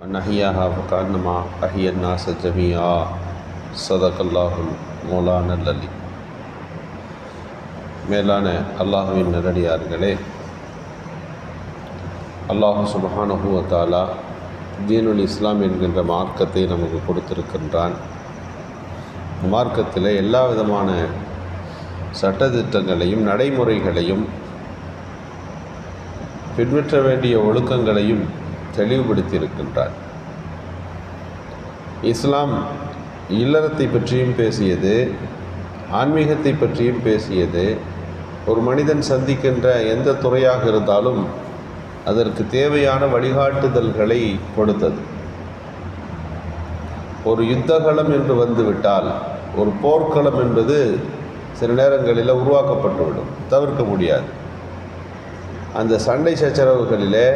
அந்நஹியாக காரணமா அஹியன்னா சஜமியா சதகல்லாஹுல் மௌலான அல்லி மேலான அல்லாஹுவின் நிரடியார்களே அல்லாஹு சுபஹானஹூவத்தாலா தீனுல் இஸ்லாம் என்கின்ற மார்க்கத்தை நமக்கு கொடுத்திருக்கின்றான். மார்க்கத்தில் எல்லா விதமான சட்டத்திட்டங்களையும் நடைமுறைகளையும் பின்பற்ற வேண்டிய ஒழுக்கங்களையும் தெளிவுபடுத்தியிருக்கின்றார். இஸ்லாம் இல்லறத்தை பற்றியும் பேசியது ஆன்மீகத்தை பற்றியும் பேசியது ஒரு மனிதன் சந்திக்கின்ற எந்த துறையாக இருந்தாலும் அதற்கு தேவையான வழிகாட்டுதல்களை கொடுத்தது. ஒரு யுத்தகலம் என்று வந்துவிட்டால் ஒரு போர்க்களம் என்பது சில நேரங்களில் உருவாக்கப்பட்டுவிடும் தவிர்க்க முடியாது. அந்த சண்டை சச்சரவுகளிலே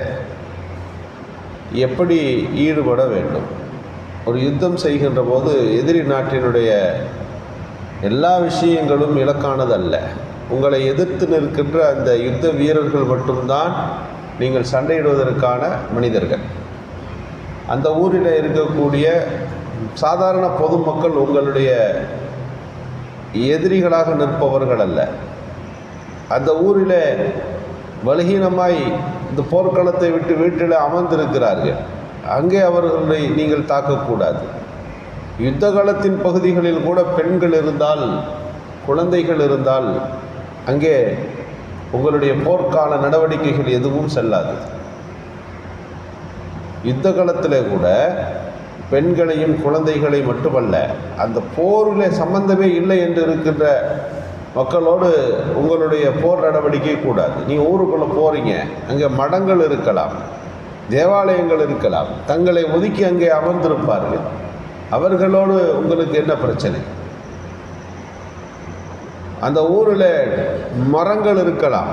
எப்படி ஈடுபட வேண்டும்? ஒரு யுத்தம் செய்கின்ற போது எதிரி நாட்டினுடைய எல்லா விஷயங்களும் இலக்கானதல்ல. உங்களை எதிர்த்து நிற்கின்ற அந்த யுத்த வீரர்கள் மட்டும்தான் நீங்கள் சண்டையிடுவதற்கான மனிதர்கள். அந்த ஊரில் இருக்கக்கூடிய சாதாரண பொதுமக்கள் உங்களுடைய எதிரிகளாக நிற்பவர்கள் அல்ல. அந்த ஊரில் பலகீனமாய் இந்த போர்க்களத்தை விட்டு வீட்டில் அமர்ந்திருக்கிறார்கள். அங்கே அவர்களை நீங்கள் தாக்கக்கூடாது. யுத்த காலத்தின் பகுதிகளில் கூட பெண்கள் இருந்தால் குழந்தைகள் இருந்தால் அங்கே உங்களுடைய போர்க்கால நடவடிக்கைகள் எதுவும் செல்லாது. யுத்த காலத்தில் கூட பெண்களையும் குழந்தைகளை மட்டுமல்ல அந்த போரில் சம்பந்தமே இல்லை என்று இருக்கின்ற மக்களோடு உங்களுடைய போர் நடவடிக்கை கூடாது. நீ ஊருக்குள்ளே போகிறீங்க அங்கே மடங்கள் இருக்கலாம் தேவாலயங்கள் இருக்கலாம் தங்களை ஒதுக்கி அங்கே அமர்ந்திருப்பார்கள். அவர்களோடு உங்களுக்கு என்ன பிரச்சனை? அந்த ஊரில் மரங்கள் இருக்கலாம்.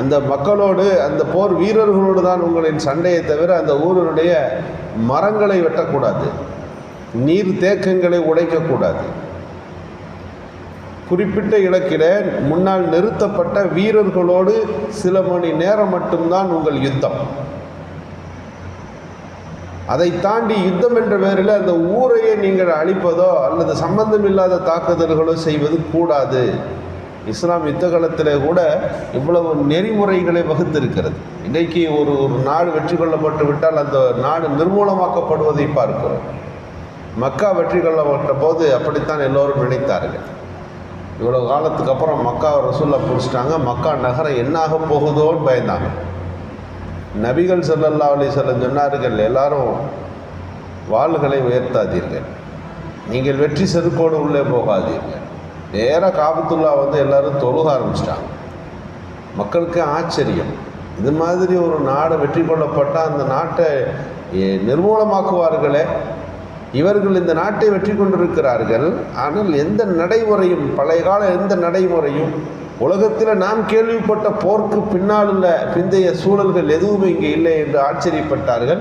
அந்த மக்களோடு அந்த போர் வீரர்களோடு தான் உங்களின் சண்டையை தவிர அந்த ஊரினுடைய மரங்களை வெட்டக்கூடாது. நீர் தேக்கங்களை உடைக்கக்கூடாது. குறிப்பிட்ட இலக்கில முன்னால் நிறுத்தப்பட்ட வீரர்களோடு சில மணி நேரம் மட்டும்தான் உங்கள் யுத்தம். அதை தாண்டி யுத்தம் என்ற பேரில் அந்த ஊரையே நீங்கள் அழிப்பதோ அல்லது சம்பந்தம் இல்லாத தாக்குதல்களோ செய்வது கூடாது. இஸ்லாம் யுத்த காலத்தில் கூட இவ்வளவு நெறிமுறைகளை வகுத்திருக்கிறது. இன்றைக்கு ஒரு ஒரு நாடு வெற்றி கொள்ளப்பட்டு விட்டால் அந்த நாடு நிர்மூலமாக்கப்படுவதை பார்க்கிறோம். மக்கா வெற்றி கொள்ளப்பட்ட போது அப்படித்தான் எல்லோரும் நினைத்தார்கள். இவ்வளோ காலத்துக்கு அப்புறம் மக்கா ரசூல்லா பிடிச்சிட்டாங்க. மக்கா நகரம் என்னாக போகுதோன்னு பயந்தாங்க. நபிகள் சல்லல்லா அலி சொல்லம் சொன்னார்கள் எல்லாரும் வாள்களை உயர்த்தாதீர்கள். நீங்கள் வெற்றி செருப்போடு உள்ளே போகாதீர்கள். நேராக காபத்துல்லா வந்து எல்லாரும் தொழுக ஆரம்பிச்சிட்டாங்க. மக்களுக்கு ஆச்சரியம். இது மாதிரி ஒரு நாடு வெற்றி கொள்ளப்பட்டால் அந்த நாட்டை நிர்மூலமாக்குவார்களே. இவர்கள் இந்த நாட்டை வெற்றி கொண்டிருக்கிறார்கள். ஆனால் எந்த நடைமுறையும் பழைய கால எந்த நடைமுறையும் உலகத்தில் நாம் கேள்விப்பட்ட போருக்கு பின்னால் உள்ள பிந்தைய சூழல்கள் எதுவுமே இங்கே இல்லை என்று ஆச்சரியப்பட்டார்கள்.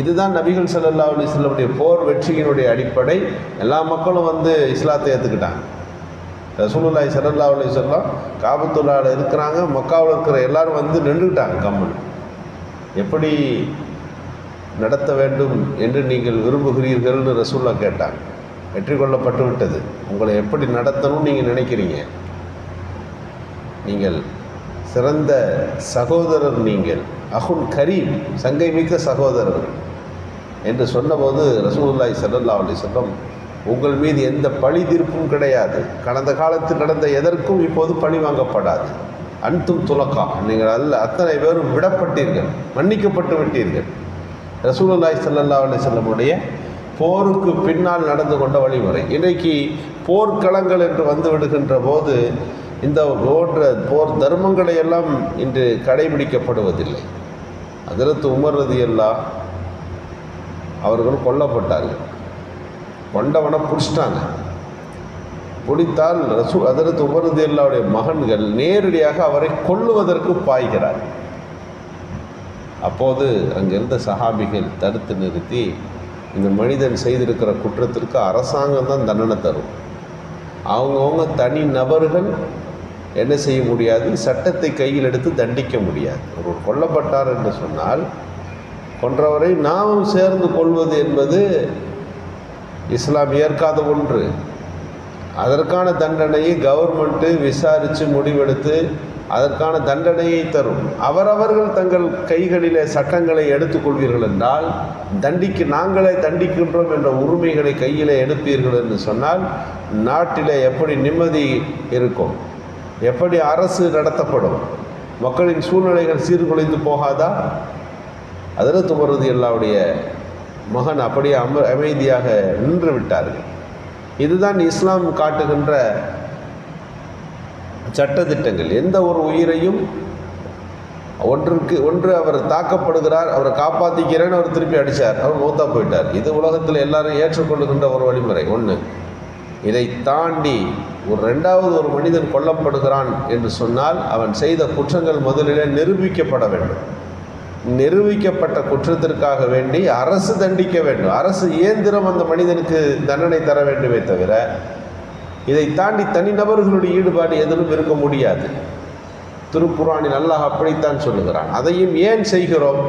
இதுதான் நபிகள் சல்லல்லா அலிஸ்லமுடைய போர் வெற்றியினுடைய அடிப்படை. எல்லா மக்களும் வந்து இஸ்லாத்தை ஏற்றுக்கிட்டாங்க ரசூலுல்லாய் சல்லல்லா அலி சொல்லம் காபத்துல்லாவில் இருக்கிறாங்க மக்காவில் இருக்கிற எல்லாரும் வந்து நின்றுக்கிட்டாங்க கம்மன். எப்படி நடத்த வேண்டும் என்று நீங்கள் விரும்புகிறீர்கள்னு ரசூல்லா கேட்டாங்க. வெற்றி கொள்ளப்பட்டு விட்டது. உங்களை எப்படி நடத்தணும்னு நீங்கள் நினைக்கிறீங்க? நீங்கள் சிறந்த சகோதரர் நீங்கள். அகுன் கரீம் சங்கை மிக்க சகோதரர் என்று சொன்னபோது ரசூல்லாய் சல்லல்லா அலி சொல்லம் உங்கள் மீது எந்த பழி தீர்ப்பும் கிடையாது. கடந்த காலத்தில் நடந்த எதற்கும் இப்போது பழி வாங்கப்படாது. அன்தும் துலக்கா நீங்கள் அல்ல அத்தனை பேரும் விடப்பட்டீர்கள் மன்னிக்கப்பட்டு விட்டீர்கள். ரசூலுல்லாய் சல்லல்லா அலி செல்லமுடைய போருக்கு பின்னால் நடந்து கொண்ட வழிமுறை. இன்றைக்கு போர்க்களங்கள் என்று வந்து விடுகின்ற போது இந்த போன்ற போர் தர்மங்களை எல்லாம் இன்று கடைபிடிக்கப்படுவதில்லை. அதிரத்து உமர்றது எல்லாம் அவர்கள் கொல்லப்பட்டார்கள். கொண்டவனை பிடிச்சிட்டாங்க. பிடித்தால் ரசூ அதரத்து உமரது எல்லாவுடைய மகன்கள் நேரடியாக அவரை கொல்லுவதற்கு பாய்கிறார் அப்போது அங்கிருந்த சஹாபிகள் தடுத்து நிறுத்தி இந்த மனிதன் செய்திருக்கிற குற்றத்திற்கு அரசாங்கம் தான் தண்டனை தரும். அவங்கவுங்க தனி நபர்கள் என்ன செய்ய முடியாது? சட்டத்தை கையில் எடுத்து தண்டிக்க முடியாது. ஒருவர் கொல்லப்பட்டார் என்று சொன்னால் கொன்றவரை நாம் சேர்ந்து கொள்வது என்பது இஸ்லாம் ஏற்காத ஒன்று. அதற்கான தண்டனையை கவர்மெண்ட்டு விசாரித்து முடிவெடுத்து அதற்கான தண்டனையை தரும். அவரவர்கள் தங்கள் கைகளிலே சட்டங்களை எடுத்துக்கொள்வீர்கள் என்றால் தண்டிக்கு நாங்களே தண்டிக்கின்றோம் என்ற உரிமைகளை கையிலே எடுப்பீர்கள் என்று சொன்னால் நாட்டிலே எப்படி நிம்மதி இருக்கும்? எப்படி அரசு நடத்தப்படும்? மக்களின் சூழ்நிலைகள் சீர்குலைந்து போகாதா? அதில் துமருது எல்லாவுடைய மகன் அப்படியே அம அமைதியாக நின்று விட்டார்கள். இதுதான் இஸ்லாம் காட்டுகின்ற சட்டத்திட்டங்கள் எந்த ஒரு உயிரையும் ஒன்றுக்கு ஒன்று அவர் தாக்கப்படுகிறார் அவரை காப்பாற்றிக்கிறேன்னு அவர் திருப்பி அடித்தார் அவர் மூத்தா போயிட்டார். இது உலகத்தில் எல்லாரும் ஏற்றுக்கொள்ளுகின்ற ஒரு வழிமுறை. ஒன்று இதை தாண்டி ஒரு ரெண்டாவது ஒரு மனிதன் கொல்லப்படுகிறான் என்று சொன்னால் அவன் செய்த குற்றங்கள் முதலிலே நிரூபிக்கப்பட வேண்டும். நிரூபிக்கப்பட்ட குற்றத்திற்காக வேண்டி அரசு தண்டிக்க வேண்டும். அரசு இயந்திரம் அந்த மனிதனுக்கு தண்டனை தர வேண்டுமே தவிர இதை தாண்டி தனிநபர்களுடைய ஈடுபாடு எதிலும் இருக்க முடியாது. திருக்குறானில் அல்லாஹ் அப்படித்தான் சொல்லுகிறான். அதையும் ஏன் செய்கிறோம்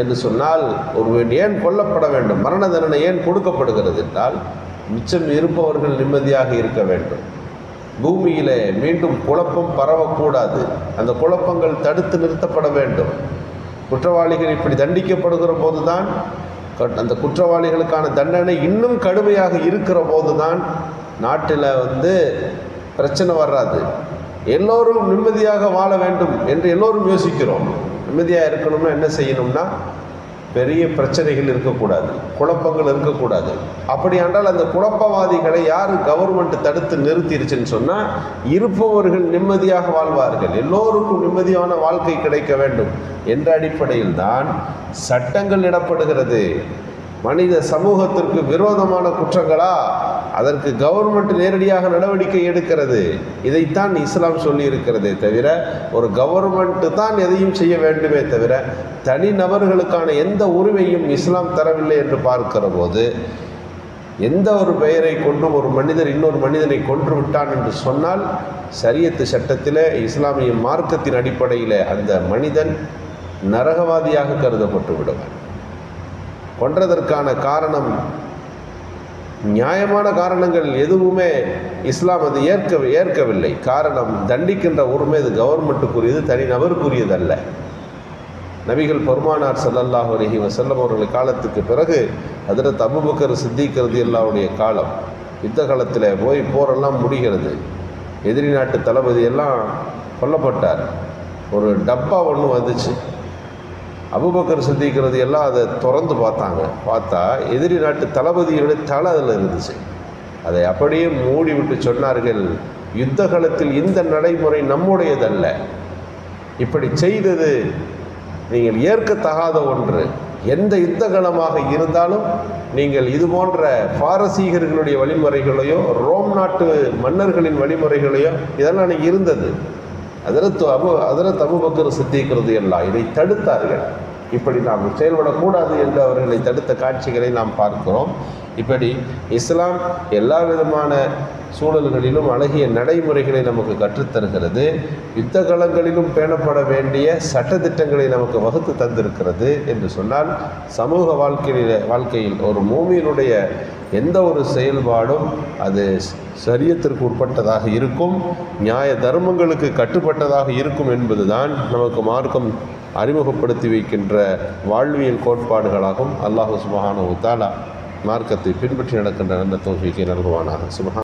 என்று சொன்னால் ஒருவன் ஏன் கொல்லப்பட வேண்டும்? மரண தண்டனை ஏன் கொடுக்கப்படுகிறது என்றால் மிச்சம் இருப்பவர்கள் நிம்மதியாக இருக்க வேண்டும். பூமியிலே மீண்டும் குழப்பம் பரவக்கூடாது. அந்த குழப்பங்கள் தடுத்து நிறுத்தப்பட வேண்டும். குற்றவாளிகள் இப்படி தண்டிக்கப்படுகிற போதுதான் அந்த குற்றவாளிகளுக்கான தண்டனை இன்னும் கடுமையாக இருக்கிற போதுதான் நாட்டில் வந்து பிரச்சனை வராது எல்லோரும் நிம்மதியாக வாழ வேண்டும் என்று எல்லோரும் யோசிக்கிறோம். நிம்மதியாக இருக்கணும்னா என்ன செய்யணும்னா பெரிய பிரச்சனைகள் இருக்கக்கூடாது குழப்பங்கள் இருக்கக்கூடாது. அப்படியாண்டால் அந்த குழப்பவாதிகளை யார் கவர்மெண்ட் தடுத்து நிறுத்திருச்சுன்னு சொன்னால் இருப்பவர்கள் நிம்மதியாக வாழ்வார்கள். எல்லோருக்கும் நிம்மதியான வாழ்க்கை கிடைக்க வேண்டும் என்ற அடிப்படையில் தான் சட்டங்கள் இடப்படுகிறது. மனித சமூகத்திற்கு விரோதமான குற்றங்களா அதற்கு கவர்மெண்ட் நேரடியாக நடவடிக்கை எடுக்கிறது. இதைத்தான் இஸ்லாம் சொல்லியிருக்கிறதே தவிர ஒரு கவர்மெண்ட்டு தான் எதையும் செய்ய வேண்டுமே தவிர தனிநபர்களுக்கான எந்த உரிமையும் இஸ்லாம் தரவில்லை என்று பார்க்கிற போது எந்த ஒரு பெயரை கொண்டும் ஒரு மனிதர் இன்னொரு மனிதனை கொன்று விட்டான் என்று சொன்னால் சரியத்து சட்டத்தில் இஸ்லாமிய மார்க்கத்தின் அடிப்படையில் அந்த மனிதன் நரகவாதியாக கருதப்பட்டு விடுவான். கொன்றதற்கான காரணம் நியாயமான காரணங்கள் எதுவுமே இஸ்லாம் அது ஏற்க ஏற்கவில்லை. காரணம் தண்டிக்கின்ற உரிமை அது கவர்மெண்ட்டுக்குரியது தனிநபருக்குரியதல்ல. நபிகள் பெருமானார் சல்லல்லாஹு அலஹி வசல்லம் அவர்கள் காலத்துக்கு பிறகு அதில் தபுபக்கர் சித்திக்கிறது எல்லாருடைய காலம் யுத்த காலத்தில் போய் போரெல்லாம் முடிகிறது. எதிரி நாட்டு தளபதி எல்லாம் கொல்லப்பட்டார். ஒரு டப்பா ஒன்று வந்துச்சு. அபுபக்கர் சிந்திக்கிறது எல்லாம் அதை திறந்து பார்த்தாங்க. பார்த்தா எதிரி நாட்டு தளபதியோட தலை அதில் இருந்துச்சு. அதை அப்படியே மூடி விட்டு சொன்னார்கள் யுத்த காலத்தில் இந்த நடைமுறை நம்முடையதல்ல. இப்படி செய்தது நீங்கள் ஏற்கத்தகாத ஒன்று. எந்த யுத்த காலமாக இருந்தாலும் நீங்கள் இது போன்ற பாரசீகர்களுடைய வழிமுறைகளையோ ரோம் நாட்டு மன்னர்களின் வழிமுறைகளையோ இதெல்லாம் இருந்தது. அதிரத்து அபு அதிரத் அபுபக்கர் சித்திக்கிறது எல்லாம் இதை தடுத்தார்கள். இப்படி நாம் செயல்படக்கூடாது என்று அவர்களை தடுத்த காட்சிகளை நாம் பார்க்கிறோம். இப்படி இஸ்லாம் எல்லா விதமான சூழல்களிலும் அழகிய நடைமுறைகளை நமக்கு கற்றுத்தருகிறது. யுத்த களங்களிலும் பேணப்பட வேண்டிய சட்டத்திட்டங்களை நமக்கு வகுத்து தந்திருக்கிறது என்று சொன்னால் சமூக வாழ்க்கையில வாழ்க்கையில் ஒரு மூமியினுடைய எந்த ஒரு செயல்பாடும் அது சரியத்திற்கு உட்பட்டதாக இருக்கும். நியாய தர்மங்களுக்கு கட்டுப்பட்டதாக இருக்கும் என்பதுதான் நமக்கு மார்க்கம் அறிமுகப்படுத்தி வைக்கின்ற வாழ்வியல் கோட்பாடுகளாகவும் அல்லாஹு சுபஹானு தாலா மார்க்கத்தை பின்பற்றி நடக்கின்ற நல்ல தோல்விக்கு நல்குவானாக. சுபஹான்